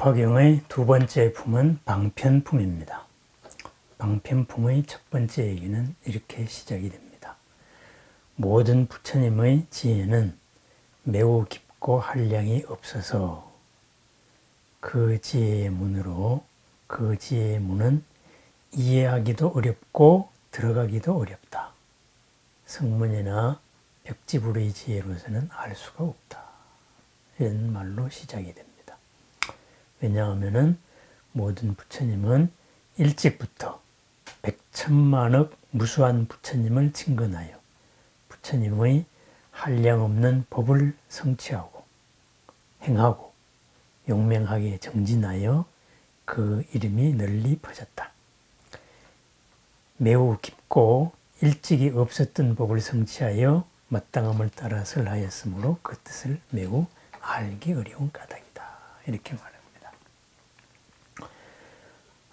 법화경의 두 번째 품은 방편품입니다. 방편품의 첫 번째 얘기는 이렇게 시작이 됩니다. 모든 부처님의 지혜는 매우 깊고 한량이 없어서 그 지혜의 문으로 그 지혜의 문은 이해하기도 어렵고 들어가기도 어렵다. 성문이나 벽지불의 지혜로서는 알 수가 없다. 이런 말로 시작이 됩니다. 왜냐하면 모든 부처님은 일찍부터 백천만억 무수한 부처님을 친근하여 부처님의 한량없는 법을 성취하고 행하고 용맹하게 정진하여 그 이름이 널리 퍼졌다. 매우 깊고 일찍이 없었던 법을 성취하여 마땅함을 따라 설하였으므로 그 뜻을 매우 알기 어려운 까닭이다. 이렇게 말합니다.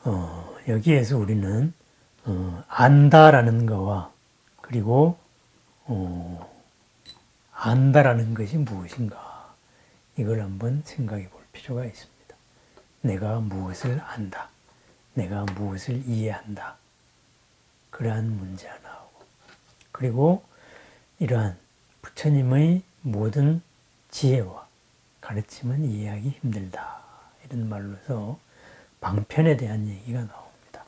어, 여기에서 우리는 어, 안다라는 거와 그리고 어, 안다라는 것이 무엇인가? 이걸 한번 생각해 볼 필요가 있습니다. 내가 무엇을 안다, 내가 무엇을 이해한다? 그러한 문제 하나하고. 그리고 이러한 부처님의 모든 지혜와 가르침은 이해하기 힘들다. 이런 말로서 방편에 대한 얘기가 나옵니다.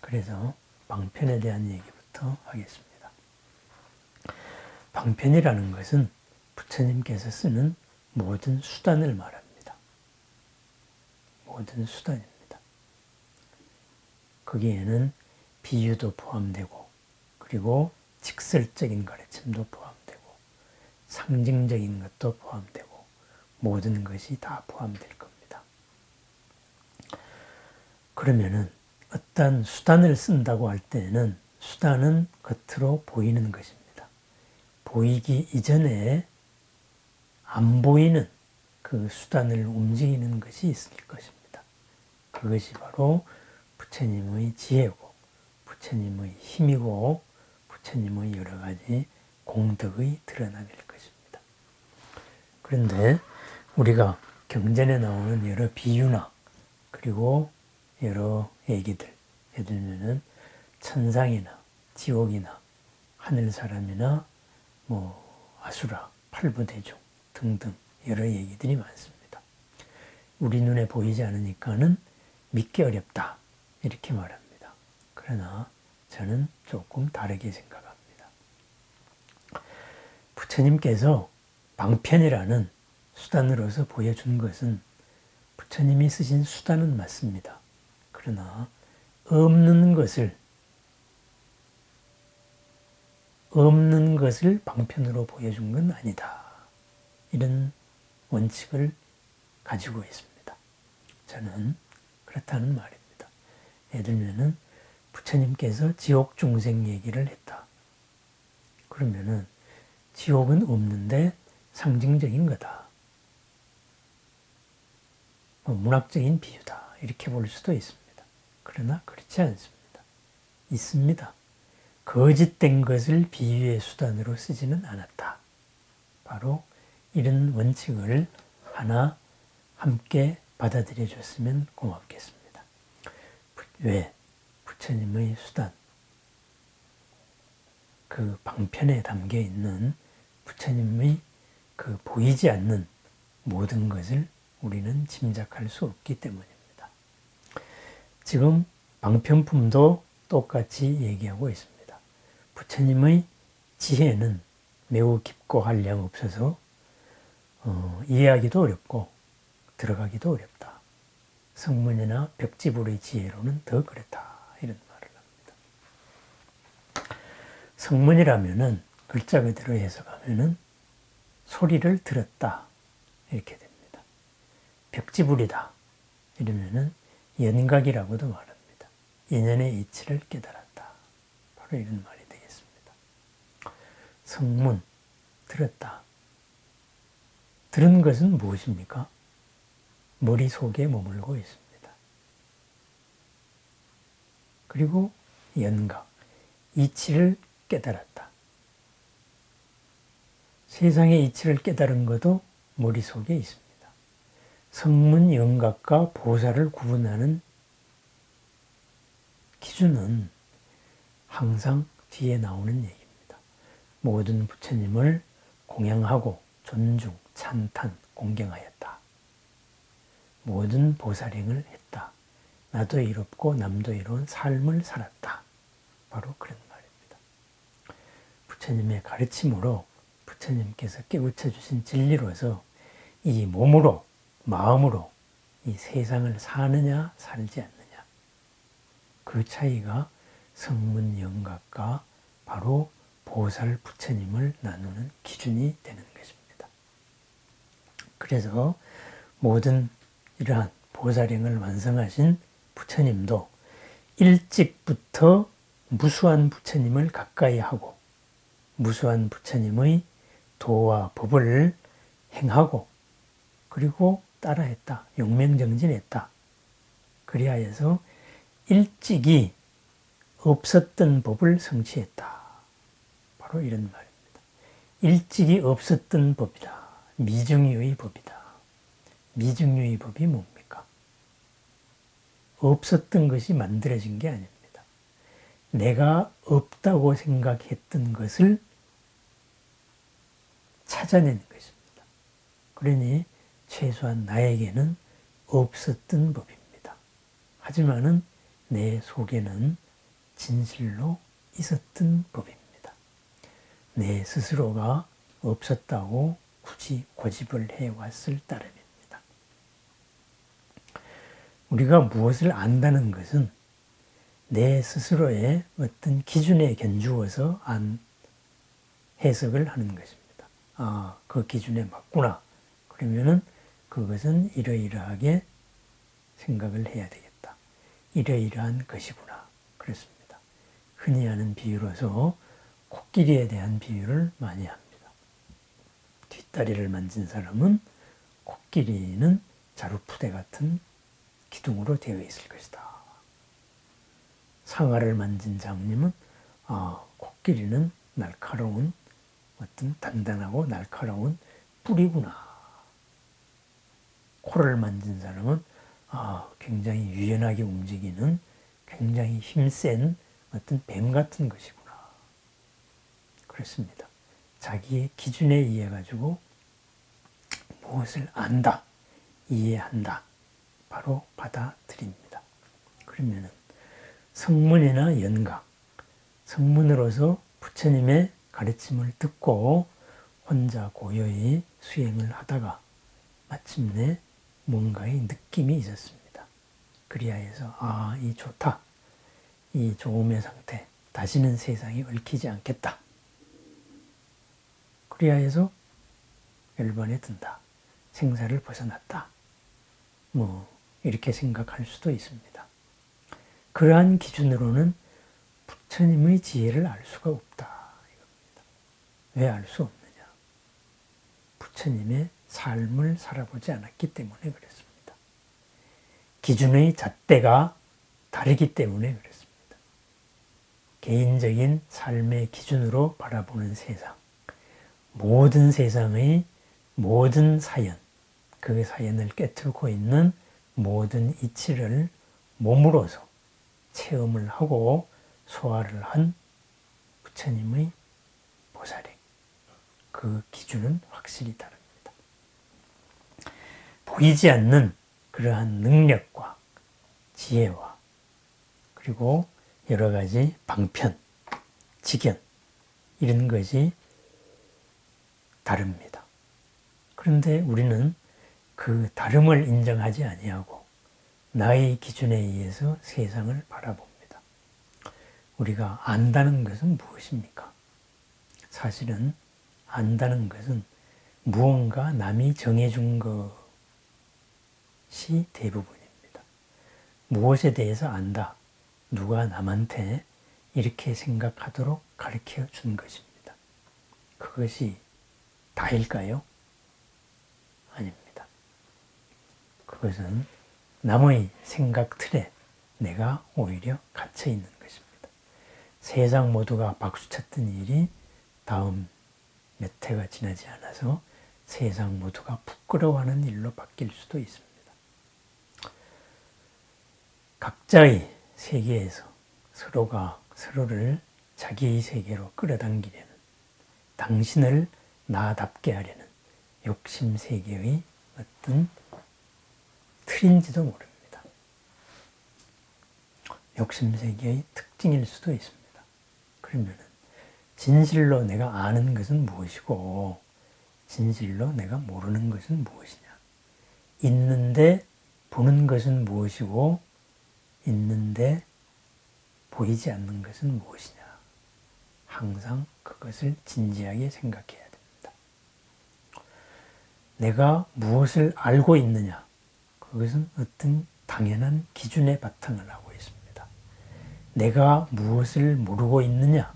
그래서 방편에 대한 얘기부터 하겠습니다. 방편이라는 것은 부처님께서 쓰는 모든 수단을 말합니다. 모든 수단입니다. 거기에는 비유도 포함되고 그리고 직설적인 가르침도 포함되고 상징적인 것도 포함되고 모든 것이 다 포함될 겁니다. 그러면은 어떤 수단을 쓴다고 할 때는 수단은 겉으로 보이는 것입니다. 보이기 이전에 안 보이는 그 수단을 움직이는 것이 있을 것입니다. 그것이 바로 부처님의 지혜고, 부처님의 힘이고, 부처님의 여러 가지 공덕의 드러남일 것입니다. 그런데 우리가 경전에 나오는 여러 비유나 그리고 여러 얘기들 예를 들면은 천상이나 지옥이나 하늘 사람이나 뭐 아수라, 팔부대중 등등 여러 얘기들이 많습니다. 우리 눈에 보이지 않으니까는 믿기 어렵다 이렇게 말합니다. 그러나 저는 조금 다르게 생각합니다. 부처님께서 방편이라는 수단으로서 보여준 것은 부처님이 쓰신 수단은 맞습니다. 그러나 없는 것을 없는 것을 방편으로 보여준 건 아니다. 이런 원칙을 가지고 있습니다. 저는 그렇다는 말입니다. 예를 들면은 부처님께서 지옥 중생 얘기를 했다. 그러면은 지옥은 없는데 상징적인 거다. 뭐 문학적인 비유다. 이렇게 볼 수도 있습니다. 그러나 그렇지 않습니다. 있습니다. 거짓된 것을 비유의 수단으로 쓰지는 않았다. 바로 이런 원칙을 하나 함께 받아들여 줬으면 고맙겠습니다. 왜? 부처님의 수단, 그 방편에 담겨 있는 부처님의 그 보이지 않는 모든 것을 우리는 짐작할 수 없기 때문입니다. 지금 방편품도 똑같이 얘기하고 있습니다. 부처님의 지혜는 매우 깊고 한량 없어서 어, 이해하기도 어렵고 들어가기도 어렵다. 성문이나 벽지불의 지혜로는 더 그렇다. 이런 말을 합니다. 성문이라면은 글자 그대로 해석하면은 소리를 들었다. 이렇게 됩니다. 벽지불이다. 이러면은 연각이라고도 말합니다. 인연의 이치를 깨달았다. 바로 이런 말이 되겠습니다. 성문, 들었다. 들은 것은 무엇입니까? 머릿속에 머물고 있습니다. 그리고 연각, 이치를 깨달았다. 세상의 이치를 깨달은 것도 머릿속에 있습니다. 성문 영각과 보살을 구분하는 기준은 항상 뒤에 나오는 얘기입니다. 모든 부처님을 공양하고 존중, 찬탄, 공경하였다. 모든 보살행을 했다. 나도 이롭고 남도 이로운 삶을 살았다. 바로 그런 말입니다. 부처님의 가르침으로 부처님께서 깨우쳐 주신 진리로서 이 몸으로 마음으로 이 세상을 사느냐 살지 않느냐 그 차이가 성문 영각과 바로 보살 부처님을 나누는 기준이 되는 것입니다. 그래서 모든 이러한 보살행을 완성하신 부처님도 일찍부터 무수한 부처님을 가까이 하고 무수한 부처님의 도와 법을 행하고 그리고 따라했다. 용맹정진했다. 그리하여서 일찍이 없었던 법을 성취했다. 바로 이런 말입니다. 일찍이 없었던 법이다. 미증유의 법이다. 미증유의 법이 뭡니까? 없었던 것이 만들어진 게 아닙니다. 내가 없다고 생각했던 것을 찾아내는 것입니다. 그러니 최소한 나에게는 없었던 법입니다. 하지만은 내 속에는 진실로 있었던 법입니다. 내 스스로가 없었다고 굳이 고집을 해왔을 따름입니다. 우리가 무엇을 안다는 것은 내 스스로의 어떤 기준에 견주어서 안 해석을 하는 것입니다. 아, 그 기준에 맞구나. 그러면은 그것은 이러이러하게 생각을 해야 되겠다. 이러이러한 것이구나. 그렇습니다. 흔히 하는 비유로서 코끼리에 대한 비유를 많이 합니다. 뒷다리를 만진 사람은 코끼리는 자루푸대 같은 기둥으로 되어 있을 것이다. 상아를 만진 장님은 아, 코끼리는 날카로운 어떤 단단하고 날카로운 뿌리구나. 코를 만진 사람은 아, 굉장히 유연하게 움직이는 굉장히 힘센 어떤 뱀 같은 것이구나. 그렇습니다. 자기의 기준에 의해 가지고 무엇을 안다, 이해한다, 바로 받아들입니다. 그러면은 성문이나 연각, 성문으로서 부처님의 가르침을 듣고 혼자 고요히 수행을 하다가 마침내 뭔가의 느낌이 있었습니다. 그리하여서 아, 이 좋다. 이 좋음의 상태. 다시는 세상이 얽히지 않겠다. 그리하여서 열반에 든다. 생사를 벗어났다. 뭐 이렇게 생각할 수도 있습니다. 그러한 기준으로는 부처님의 지혜를 알 수가 없다. 왜알 수 없느냐? 부처님의 삶을 살아보지 않았기 때문에 그렇습니다. 기준의 잣대가 다르기 때문에 그렇습니다. 개인적인 삶의 기준으로 바라보는 세상, 모든 세상의 모든 사연, 그 사연을 꿰뚫고 있는 모든 이치를 몸으로서 체험을 하고 소화를 한 부처님의 보살행. 그 기준은 확실히 다릅니다. 보이지 않는 그러한 능력과 지혜와 그리고 여러 가지 방편, 직견 이런 것이 다릅니다. 그런데 우리는 그 다름을 인정하지 아니하고 나의 기준에 의해서 세상을 바라봅니다. 우리가 안다는 것은 무엇입니까? 사실은 안다는 것은 무언가 남이 정해준 것 이 대부분입니다. 무엇에 대해서 안다. 누가 남한테 이렇게 생각하도록 가르쳐 준 것입니다. 그것이 다일까요? 아닙니다. 그것은 남의 생각 틀에 내가 오히려 갇혀 있는 것입니다. 세상 모두가 박수쳤던 일이 다음 몇 해가 지나지 않아서 세상 모두가 부끄러워하는 일로 바뀔 수도 있습니다. 각자의 세계에서 서로가 서로를 자기의 세계로 끌어당기려는 당신을 나답게 하려는 욕심 세계의 어떤 틀인지도 모릅니다. 욕심 세계의 특징일 수도 있습니다. 그러면 진실로 내가 아는 것은 무엇이고 진실로 내가 모르는 것은 무엇이냐? 있는데 보는 것은 무엇이고 있는데 보이지 않는 것은 무엇이냐? 항상 그것을 진지하게 생각해야 됩니다. 내가 무엇을 알고 있느냐? 그것은 어떤 당연한 기준에 바탕을 하고 있습니다. 내가 무엇을 모르고 있느냐?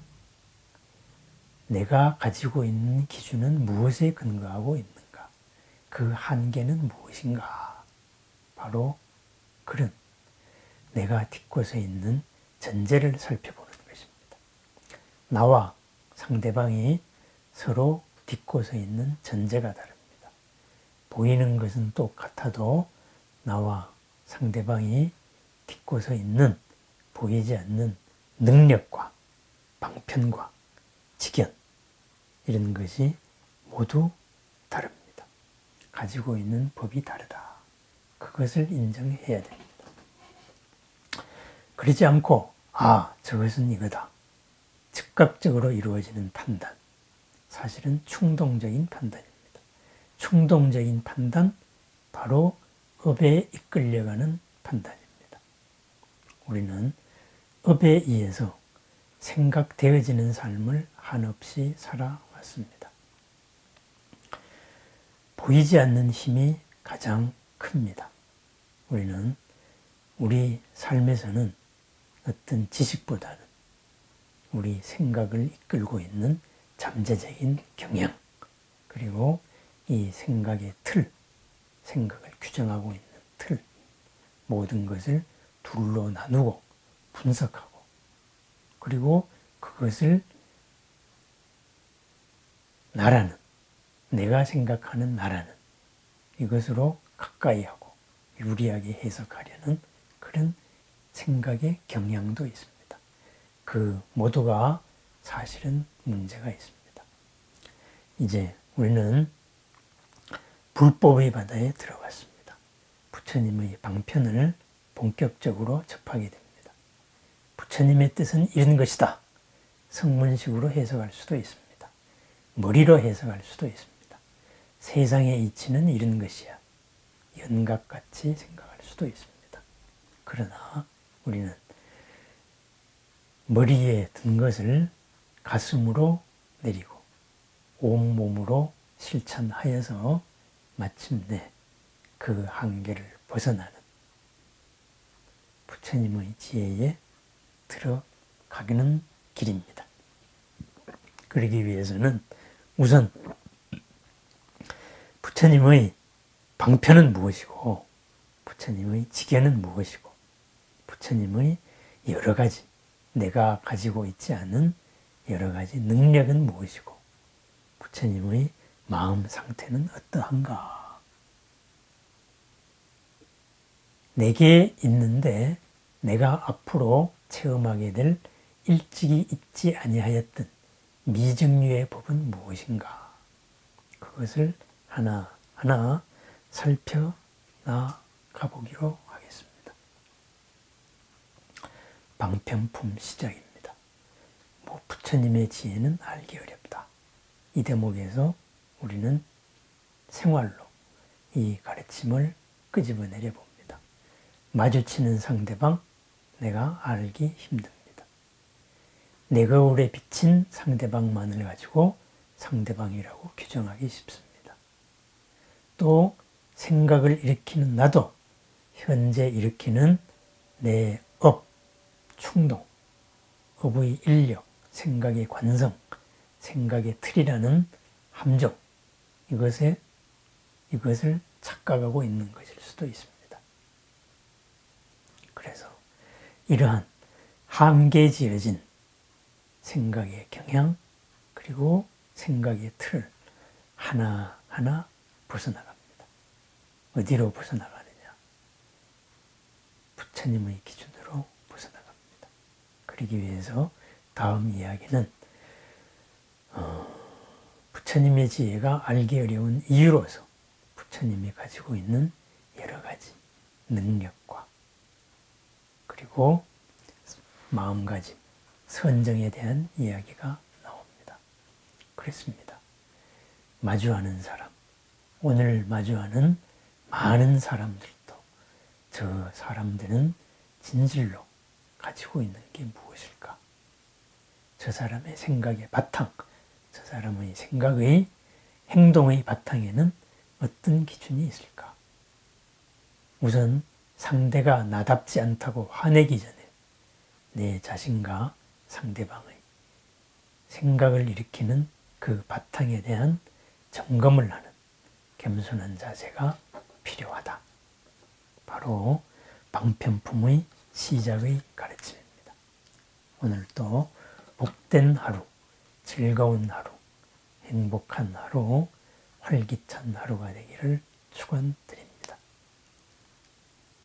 내가 가지고 있는 기준은 무엇에 근거하고 있는가? 그 한계는 무엇인가? 바로 그런 내가 딛고서 있는 전제를 살펴보는 것입니다. 나와 상대방이 서로 딛고서 있는 전제가 다릅니다. 보이는 것은 똑같아도 나와 상대방이 딛고서 있는 보이지 않는 능력과 방편과 직연 이런 것이 모두 다릅니다. 가지고 있는 법이 다르다. 그것을 인정해야 됩니다. 그러지 않고 아 저것은 이거다. 즉각적으로 이루어지는 판단. 사실은 충동적인 판단입니다. 충동적인 판단 바로 업에 이끌려가는 판단입니다. 우리는 업에 의해서 생각되어지는 삶을 한없이 살아왔습니다. 보이지 않는 힘이 가장 큽니다. 우리는 우리 삶에서는 어떤 지식보다는 우리 생각을 이끌고 있는 잠재적인 경향, 그리고 이 생각의 틀, 생각을 규정하고 있는 틀, 모든 것을 둘로 나누고 분석하고, 그리고 그것을 나라는, 내가 생각하는 나라는 이것으로 가까이 하고 유리하게 해석하려는 그런 생각의 경향도 있습니다. 그 모두가 사실은 문제가 있습니다. 이제 우리는 불법의 바다에 들어갔습니다. 부처님의 방편을 본격적으로 접하게 됩니다. 부처님의 뜻은 이런 것이다. 성문식으로 해석할 수도 있습니다. 머리로 해석할 수도 있습니다. 세상의 이치는 이런 것이야. 연각같이 생각할 수도 있습니다. 그러나 우리는 머리에 든 것을 가슴으로 내리고 온몸으로 실천하여서 마침내 그 한계를 벗어나는 부처님의 지혜에 들어가기는 길입니다. 그러기 위해서는 우선 부처님의 방편은 무엇이고 부처님의 지견은 무엇이고 부처님의 여러 가지 내가 가지고 있지 않은 여러 가지 능력은 무엇이고 부처님의 마음 상태는 어떠한가? 내게 있는데 내가 앞으로 체험하게 될 일찍이 있지 아니하였던 미증류의 법은 무엇인가? 그것을 하나하나 살펴나 가보기로 방편품 시작입니다. 뭐 부처님의 지혜는 알기 어렵다. 이 대목에서 우리는 생활로 이 가르침을 끄집어내려 봅니다. 마주치는 상대방 내가 알기 힘듭니다. 내 거울에 비친 상대방만을 가지고 상대방이라고 규정하기 쉽습니다. 또 생각을 일으키는 나도 현재 일으키는 내 업, 충동, 업의 인력, 생각의 관성, 생각의 틀이라는 함정, 이것에, 이것을 착각하고 있는 것일 수도 있습니다. 그래서 이러한 함께 지어진 생각의 경향, 그리고 생각의 틀을 하나하나 하나 벗어나갑니다. 어디로 벗어나가느냐? 부처님의 기준으로. 그러기 위해서 다음 이야기는 어, 부처님의 지혜가 알기 어려운 이유로서 부처님이 가지고 있는 여러 가지 능력과 그리고 마음가짐, 선정에 대한 이야기가 나옵니다. 그렇습니다. 마주하는 사람, 오늘 마주하는 많은 사람들도 저 사람들은 진실로 가지고 있는 게 무엇일까? 저 사람의 생각의 바탕, 저 사람의 생각의 행동의 바탕에는 어떤 기준이 있을까? 우선 상대가 나답지 않다고 화내기 전에 내 자신과 상대방의 생각을 일으키는 그 바탕에 대한 점검을 하는 겸손한 자세가 필요하다. 바로 방편품의 시작의 가르침입니다. 오늘도 복된 하루, 즐거운 하루, 행복한 하루, 활기찬 하루가 되기를 축원드립니다.